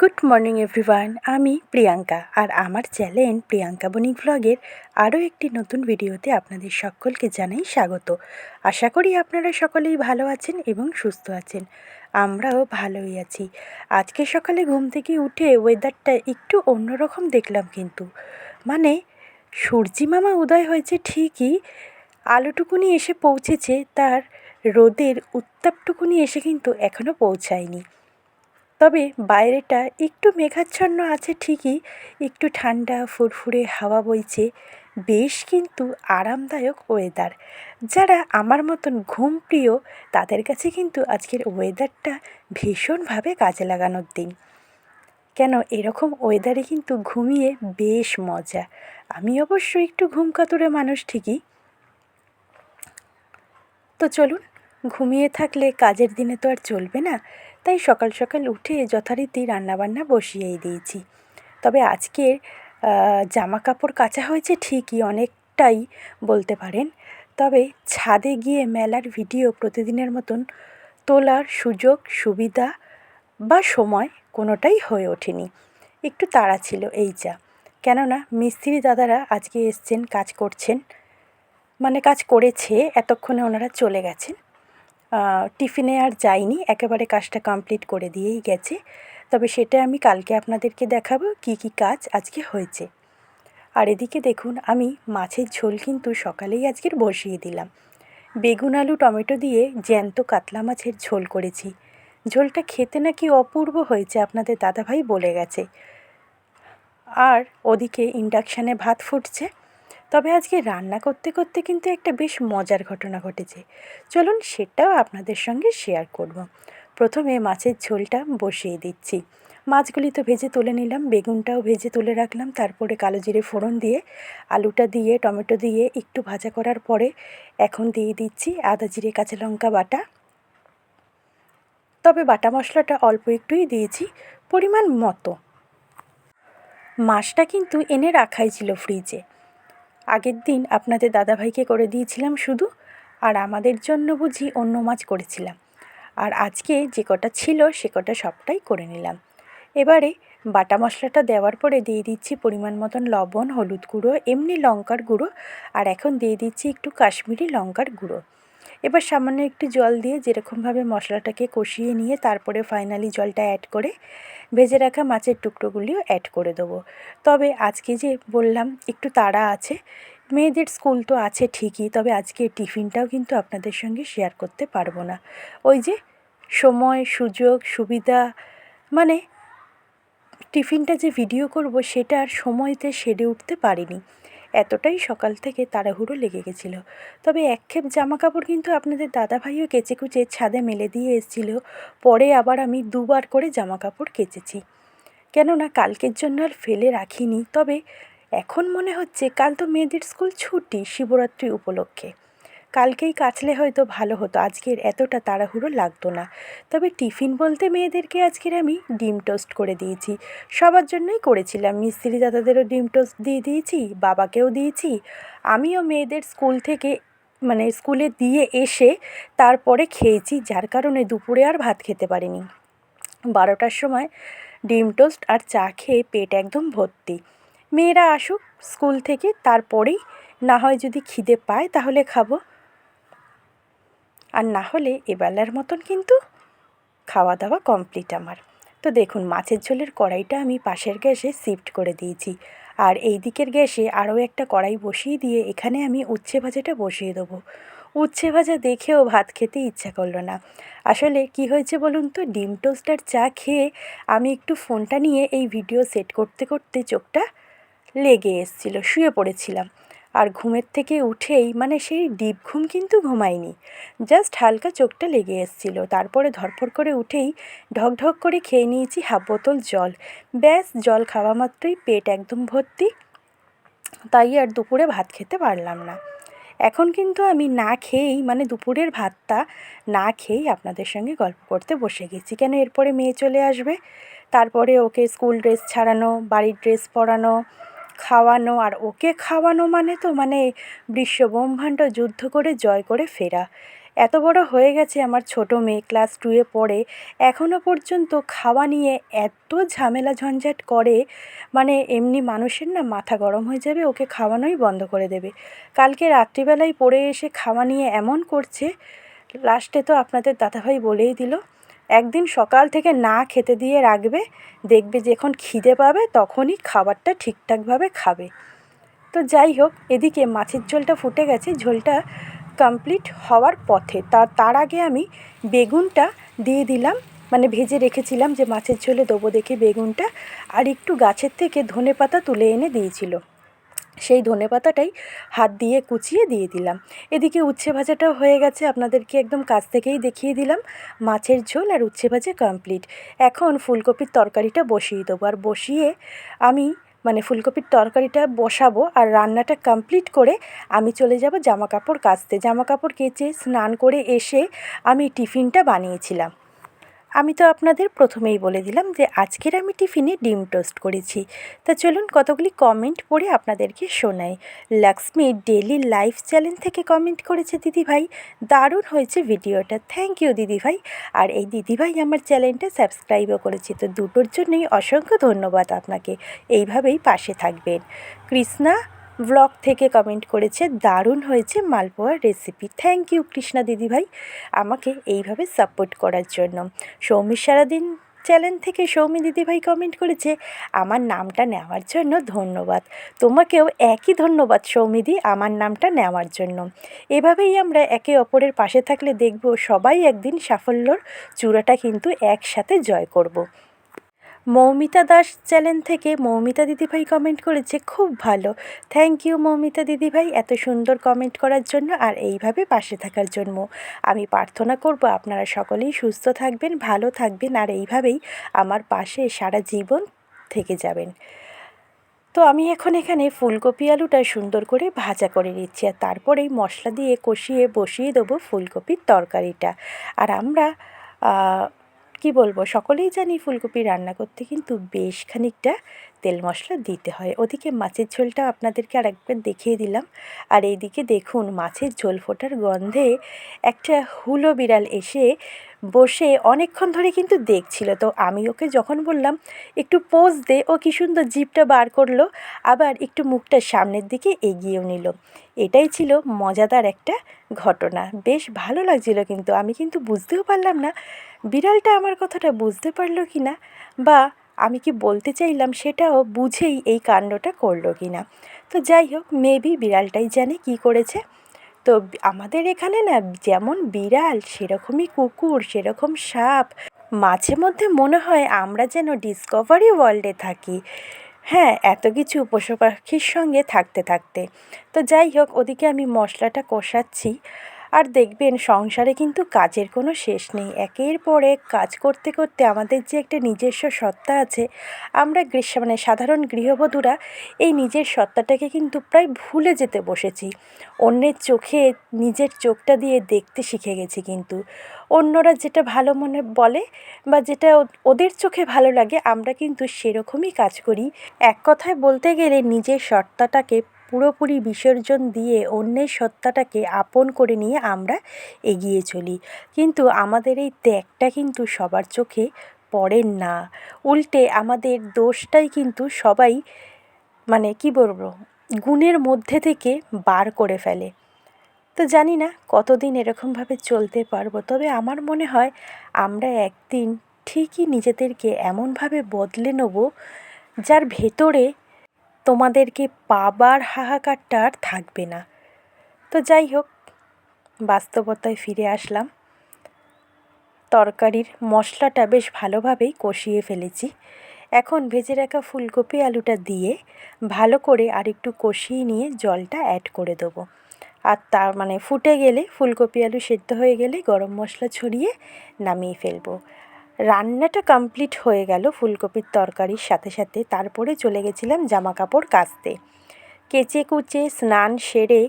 Good morning everyone আমি প্রিয়াঙ্কা আর আমার channel Priyanka বণিক ভ্লগের আরও একটি নতুন ভিডিওতে আপনাদের সকলকে জানাই স্বাগত। আশা করি আপনারা সকলেই ভালো আছেন এবং সুস্থ আছেন। আমরাও ভালোই আছি। আজকে সকালে ঘুম থেকে উঠে ওয়েদারটা একটু অন্যরকম দেখলাম কিন্তু। মানে সূর্যি মামা উদয় হয়েছে ঠিকই, আলোটুকুনি এসে পৌঁছেছে, তার রোদের উত্তাপটুকুনি এসে কিন্তু এখনও পৌঁছায়নি। তবে বাইরেটা একটু মেঘাচ্ছন্ন আছে ঠিকই, একটু ঠান্ডা, ফুরফুরে হাওয়া বইছে, বেশ কিন্তু আরামদায়ক ওয়েদার যারা আমার মতন ঘুম প্রিয়, তাদের কাছে কিন্তু আজকের ওয়েদারটা ভীষণভাবে কাজে লাগানোর দিন। কেন, এরকম ওয়েদারে কিন্তু ঘুমিয়ে বেশ মজা। আমি অবশ্য একটু ঘুম কাতুরে মানুষ ঠিকই। তো চলুন, ঘুমিয়ে থাকলে কাজের দিনে তো আর চলবে না। তাই সকাল সকাল উঠে যথারীতি রান্নাবান্না বসিয়েই দিয়েছি। তবে আজকের জামা কাপড় কাচা হয়েছে ঠিকই অনেকটাই বলতে পারেন। তবে ছাদে গিয়ে মেলার ভিডিও প্রতিদিনের মতন তোলার সুযোগ, সুবিধা বা সময় কোনোটাই হয়ে ওঠেনি। একটু তাড়া ছিল এই যা। কেননা মিস্ত্রি দাদারা আজকে এসছেন, কাজ করছেন মানে কাজ করেছে, এতক্ষণে ওনারা চলে গেছেন। টিফিনে আর যাইনি। একেবারে কাজটা কমপ্লিট করে দিয়েই গেছে। তবে সেটা আমি কালকে আপনাদেরকে দেখাবো কি কি কাজ আজকে হয়েছে। আর এদিকে দেখুন, আমি মাছের ঝোল কিন্তু সকালেই আজকের বসিয়ে দিলাম। বেগুন, আলু, টমেটো দিয়ে জ্যান্ত কাতলা মাছের ঝোল করেছি। ঝোলটা খেতে নাকি অপূর্ব হয়েছে আপনাদের দাদাভাই বলে গেছে। আর ওদিকে ইন্ডাকশানে ভাত ফুটছে। তবে আজকে রান্না করতে করতে কিন্তু একটা বেশ মজার ঘটনা ঘটেছে। চলুন সেটাও আপনাদের সঙ্গে শেয়ার করব। প্রথমে মাছের ঝোলটা বসিয়ে দিচ্ছি। মাছগুলি তো ভেজে তুলে নিলাম, বেগুনটাও ভেজে তুলে রাখলাম, তারপরে কালো জিরে ফোড়ন দিয়ে, আলুটা দিয়ে, টমেটো দিয়ে একটু ভাজা করার পরে এখন দিয়ে দিচ্ছি আদা জিরে, কাঁচা লঙ্কা বাটা। তবে বাটা মশলাটা অল্প একটুই দিয়েছি, পরিমাণ মতো। মাছটা কিন্তু এনে রাখাই ছিল ফ্রিজে আগের দিন আপনাদের দাদাভাইকে করে দিয়েছিলাম শুধু, আর আমাদের জন্য বুঝি অন্য মাছ করেছিলাম। আর আজকে যে কটা ছিল, সে কটা সবটাই করে নিলাম। এবারে বাটা মশলাটা দেওয়ার পরে দিয়ে দিচ্ছি পরিমাণ মতন লবণ, হলুদ গুঁড়ো, এমনি লঙ্কার গুঁড়ো, আর এখন দিয়ে দিচ্ছি একটু কাশ্মীরি লঙ্কার গুঁড়ো। এবার সামান্য একটু জল দিয়ে যেরকমভাবে মশলাটাকে কষিয়ে নিয়ে তারপরে ফাইনালি জলটা অ্যাড করে ভেজে রাখা মাছের টুকরোগুলিও অ্যাড করে দেবো। তবে আজকে যে বললাম একটু তাড়া আছে, মেয়েদের স্কুল তো আছে ঠিকই, তবে আজকে টিফিনটাও কিন্তু আপনাদের সঙ্গে শেয়ার করতে পারব না। ওই যে সময়, সুযোগ, সুবিধা মানে টিফিনটা যে ভিডিও করব সেটা আর সময়তে সেরে উঠতে পারিনি। এতটাই সকাল থেকে তাড়াহুড়ো লেগে গেছিল। তবে একক্ষেপ জামা কাপড় কিন্তু আপনাদের দাদাভাইও কেচে কুচে ছাদে মেলে দিয়ে এসেছিল। পরে আবার আমি দুবার করে জামা কাপড় কেচেছি। কেননা কালকের জন্য আর ফেলে রাখিনি। তবে এখন মনে হচ্ছে কাল তো মেয়েদের স্কুল ছুটি, শিবরাত্রি উপলক্ষে। কালকেই কাচলে হয়তো ভালো হতো, আজকের এতটা তাড়াহুড়ো লাগতো না। তবে টিফিন বলতে মেয়েদেরকে আজকের আমি ডিম টোস্ট করে দিয়েছি। সবার জন্যই করেছিলাম, মিস্ত্রি দাদাদেরও ডিম টোস্ট দিয়ে দিয়েছি, বাবাকেও দিয়েছি। আমিও মেয়েদের স্কুল থেকে মানে স্কুলে দিয়ে এসে তারপরে খেয়েছি, যার কারণে দুপুরে আর ভাত খেতে পারিনি। বারোটার সময় ডিম টোস্ট আর চা খেয়ে পেট একদম ভর্তি। মেয়েরা আসুক স্কুল থেকে, তারপরেই না হয় যদি খিদে পায় তাহলে খাব। আর না হলে এবেলার মতন কিন্তু খাওয়া দাওয়া কমপ্লিট আমার। তো দেখুন, মাছের ঝোলের কড়াইটা আমি পাশের গ্যাসে শিফট করে দিয়েছি। আর এই দিকের গ্যাসে আরও একটা কড়াই বসিয়ে দিয়ে এখানে আমি উচ্ছে ভাজাটা বসিয়ে দেবো। উচ্ছে ভাজা দেখেও ভাত খেতে ইচ্ছা করল না। আসলে কি হয়েছে বলুন তো, ডিম টোস্টার চা খেয়ে আমি একটু ফোনটা নিয়ে এই ভিডিও সেট করতে করতে চোখটা লেগে এসছিল, শুয়ে পড়েছিলাম। আর ঘুমের থেকে উঠেই মানে সেই ডিপ ঘুম কিন্তু ঘুমায়নি। জাস্ট হালকা চোখটা লেগে এসছিল। তারপরে ধরপড় করে উঠেই ঢক ঢক করে খেয়ে নিয়েছি হাফ বোতল জল। ব্যাস, জল খাওয়া মাত্রই পেট একদম ভর্তি। তাই আর দুপুরে ভাত খেতে পারলাম না। এখন কিন্তু আমি না খেয়েই মানে দুপুরের ভাতটা না খেয়েই আপনাদের সঙ্গে গল্প করতে বসে গেছি। কেন এরপরে মেয়ে চলে আসবে? তারপরে ওকে স্কুল ড্রেস ছাড়ানো, বাড়ির ড্রেস পরানো খাওয়ানো আর ওকে খাওয়ানো মানে তো মানে বিশ্ব ব্রহ্মাণ্ড যুদ্ধ করে জয় করে ফেরা। এত বড় হয়ে গেছে আমার ছোট মেয়ে ক্লাস টুয়ে পড়ে। এখনও পর্যন্ত খাওয়া নিয়ে এত ঝামেলা ঝঞ্ঝাট করে মানে এমনি মানুষের না মাথা গরম হয়ে যাবে, ওকে খাওয়ানোই বন্ধ করে দেবে। কালকে রাত্রিবেলায় পড়ে এসে খাওয়া নিয়ে এমন করছে লাস্টে তো আপনাদের দাদাভাই বলেই দিল একদিন সকাল থেকে না খেতে দিয়ে রাখবে, দেখবে যখন খিদে পাবে তখনই খাবারটা ঠিকঠাকভাবে খাবে। তো যাই হোক, এদিকে মাছের ঝোলটা ফুটে গেছে, ঝোলটা কমপ্লিট হওয়ার পথে। তা, তার আগে আমি বেগুনটা দিয়ে দিলাম মানে ভেজে রেখেছিলাম যে মাছের ঝোলে দেবো দেখে বেগুনটা, আর একটু গাছের থেকে ধনে পাতা তুলে এনে দিয়েছিল। সেই ধনে পাতাটাই হাত দিয়ে কুচিয়ে দিয়ে দিলাম। এদিকে উচ্ছে ভাজাটাও হয়ে গেছে, আপনাদেরকে একদম কাছ থেকেই দেখিয়ে দিলাম। মাছের ঝোল আর উচ্ছে ভাজা কমপ্লিট এখন ফুলকপির তরকারিটা বসিয়ে দেবো। আর বসিয়ে আমি মানে ফুলকপির তরকারিটা বসাবো আর রান্নাটা কমপ্লিট করে আমি চলে যাব জামা কাপড় কাচতে। জামা কাপড় কেচে স্নান করে এসে আমি টিফিনটা বানিয়েছিলাম। আমি তো আপনাদের প্রথমেই বলে দিলাম যে আজকের আমি টিফিনে ডিম টোস্ট করেছি। তা চলুন কতগুলি কমেন্ট পড়ে আপনাদেরকে শোনাই। লক্ষ্মী ডেলি লাইফ চ্যানেল থেকে কমেন্ট করেছে দিদিভাই দারুণ হয়েছে ভিডিওটা। থ্যাংক ইউ দিদিভাই আর এই দিদিভাই আমার চ্যানেলটা সাবস্ক্রাইবও করেছে। তো দুটোর জন্যই অসংখ্য ধন্যবাদ আপনাকে। এইভাবেই পাশে থাকবেন। কৃষ্ণা ব্লগ থেকে কমেন্ট করেছে, দারুণ হয়েছে মালপোয়ার রেসিপি থ্যাংক ইউ কৃষ্ণা দিদিভাই আমাকে এইভাবে সাপোর্ট করার জন্য। সৌমি সারাদিন চ্যানেল থেকে সৌমি দিদিভাই কমেন্ট করেছে, আমার নামটা নেওয়ার জন্য ধন্যবাদ। তোমাকেও একই ধন্যবাদ সৌমিদি আমার নামটা নেওয়ার জন্য। এভাবেই আমরা একে অপরের পাশে থাকলে দেখব সবাই একদিন সাফল্যর চূড়াটা কিন্তু একসাথে জয় করব। মৌমিতা দাস চ্যানেল থেকে মৌমিতা দিদিভাই কমেন্ট করেছে, খুব ভালো। থ্যাংক ইউ মৌমিতা দিদিভাই এত সুন্দর কমেন্ট করার জন্য আর এইভাবে পাশে থাকার জন্য। আমি প্রার্থনা করব আপনারা সকলেই সুস্থ থাকবেন, ভালো থাকবেন আর এইভাবেই আমার পাশে সারা জীবন থেকে যাবেন। তো আমি এখন এখানে ফুলকপি আলুটা সুন্দর করে ভাজা করে নিচ্ছি আর তারপরেই মশলা দিয়ে কষিয়ে বসিয়ে দেবো ফুলকপির তরকারিটা। আর আমরা কি বলব? সকলেই জানি ফুলকপি রান্না করতে কিন্তু বেশ খানিকটা তেল মশলা দিতে হয়। ওদিকে মাছের ঝোলটা আপনাদেরকে আরেকবার দেখিয়ে দিলাম। আর এইদিকে দেখুন, মাছের ঝোল ফোটার গন্ধে একটা হুলো বিড়াল এসে বসে অনেকক্ষণ ধরে কিন্তু দেখছিল। তো আমি ওকে যখন বললাম, একটু পোজ দে, ও কী সুন্দর জিপটা বার করল। আবার একটু মুখটা সামনের দিকে এগিয়েও নিল। এটাই ছিল মজাদার একটা ঘটনা। বেশ ভালো লাগছিল কিন্তু। আমি কিন্তু বুঝতেও পারলাম না, বিড়ালটা আমার কথাটা বুঝতে পারল কি না, বা আমি কি বলতে চাইলাম সেটাও বুঝেই এই কাণ্ডটা করল কি না। তো যাই হোক মেবি বিড়ালটাই জানে কি করেছে। তো আমাদের এখানে না যেমন বিড়াল, সেরকমই কুকুর, সেরকম সাপ, মাঝে মধ্যে মনে হয় আমরা যেন ডিসকভারি ওয়ার্ল্ডে থাকি। হ্যাঁ এত কিছু পশু পাখির সঙ্গে থাকতে থাকতে। তো যাই হোক, ওদিকে আমি মশলাটা কষাচ্ছি। আর দেখবেন সংসারে কিন্তু কাজের কোনো শেষ নেই। একের পর এক কাজ করতে করতে আমাদের যে একটা নিজস্ব সত্তা আছে, আমরা গ্রীষ্ম মানে সাধারণ গৃহবধূরা এই নিজের সত্তাটাকে কিন্তু প্রায় ভুলে যেতে বসেছি। অন্যের চোখে নিজের চোখটা দিয়ে দেখতে শিখে গেছি কিন্তু। অন্যরা যেটা ভালো মনে বলে বা যেটা ওদের চোখে ভালো লাগে, আমরা কিন্তু সেরকমই কাজ করি। এক কথায় বলতে গেলে নিজের সত্তাটাকে পুরোপুরি বিসর্জন দিয়ে অন্যের সত্তাটাকে আপন করে নিয়ে আমরা এগিয়ে চলি। কিন্তু আমাদের এই ত্যাগটা কিন্তু সবার চোখে পড়ে না। উল্টে আমাদের দোষটাই কিন্তু সবাই মানে কি বলব, গুণের মধ্যে থেকে বার করে ফেলে। তো জানি না কতদিন এরকমভাবে চলতে পারব, তবে আমার মনে হয় আমরা একদিন ঠিকই নিজেদেরকে এমনভাবে বদলে নেব, যার ভেতরে তোমাদেরকে পাবার হাহাকারটা আর থাকবে না। তো যাই হোক, বাস্তবতায় ফিরে আসলাম। তরকারির মশলাটা বেশ ভালোভাবেই কষিয়ে ফেলেছি। এখন ভেজে রাখা ফুলকপি আলুটা দিয়ে ভালো করে আর একটু কষিয়ে নিয়ে জলটা অ্যাড করে দেবো। আর তার মানে ফুটে গেলে, ফুলকপি আলু সেদ্ধ হয়ে গেলে গরম মশলা ছড়িয়ে নামিয়ে ফেলব। রান্নাটা কমপ্লিট হয়ে গেল ফুলকপির তরকারির সাথে সাথে। তারপরে চলে গেছিলাম জামা কাপড় কাচতে। কেচে কুচে স্নান সেরে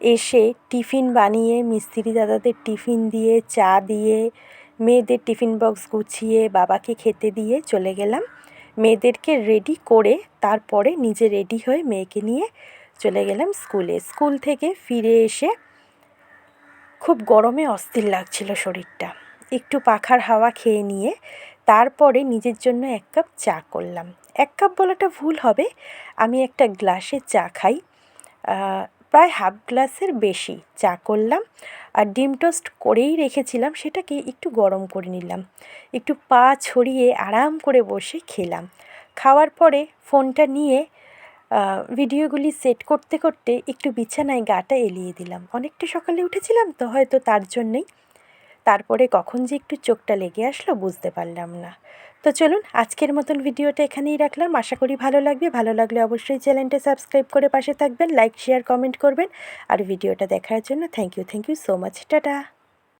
এসে টিফিন বানিয়ে, মিস্ত্রি দাদাদের টিফিন দিয়ে, চা দিয়ে, মেয়েদের টিফিন বক্স গুছিয়ে, বাবাকে খেতে দিয়ে চলে গেলাম। মেয়েদেরকে রেডি করে তারপরে নিজে রেডি হয়ে মেয়েকে নিয়ে চলে গেলাম স্কুলে। স্কুল থেকে ফিরে এসে খুব গরমে অস্থির লাগছিল শরীরটা। একটু পাখার হাওয়া খেয়ে নিয়ে তারপরে নিজের জন্য এক কাপ চা করলাম। এক কাপ বলাটা ভুল হবে, আমি একটা গ্লাসে চা খাই। প্রায় হাফ গ্লাসের বেশি চা করলাম আর ডিম টোস্ট করেই রেখেছিলাম, সেটাকে একটু গরম করে নিলাম। একটু পা ছড়িয়ে আরাম করে বসে খেলাম। খাওয়ার পরে ফোনটা নিয়ে ভিডিওগুলি সেট করতে করতে একটু বিছানায় গাটা এলিয়ে দিলাম। অনেকটা সকালে উঠেছিলাম তো, হয়তো তার জন্যেই তারপরে কখন যে একটু চোখটা লেগে আসলো বুঝতে পারলাম না। তো চলুন, আজকের মতন ভিডিওটা এখানেই রাখলাম। আশা করি ভালো লাগবে। ভালো লাগলে অবশ্যই চ্যানেলটা সাবস্ক্রাইব করে পাশে থাকবেন, লাইক, শেয়ার, কমেন্ট করবেন। আর ভিডিওটা দেখার জন্য thank you thank you so much tata.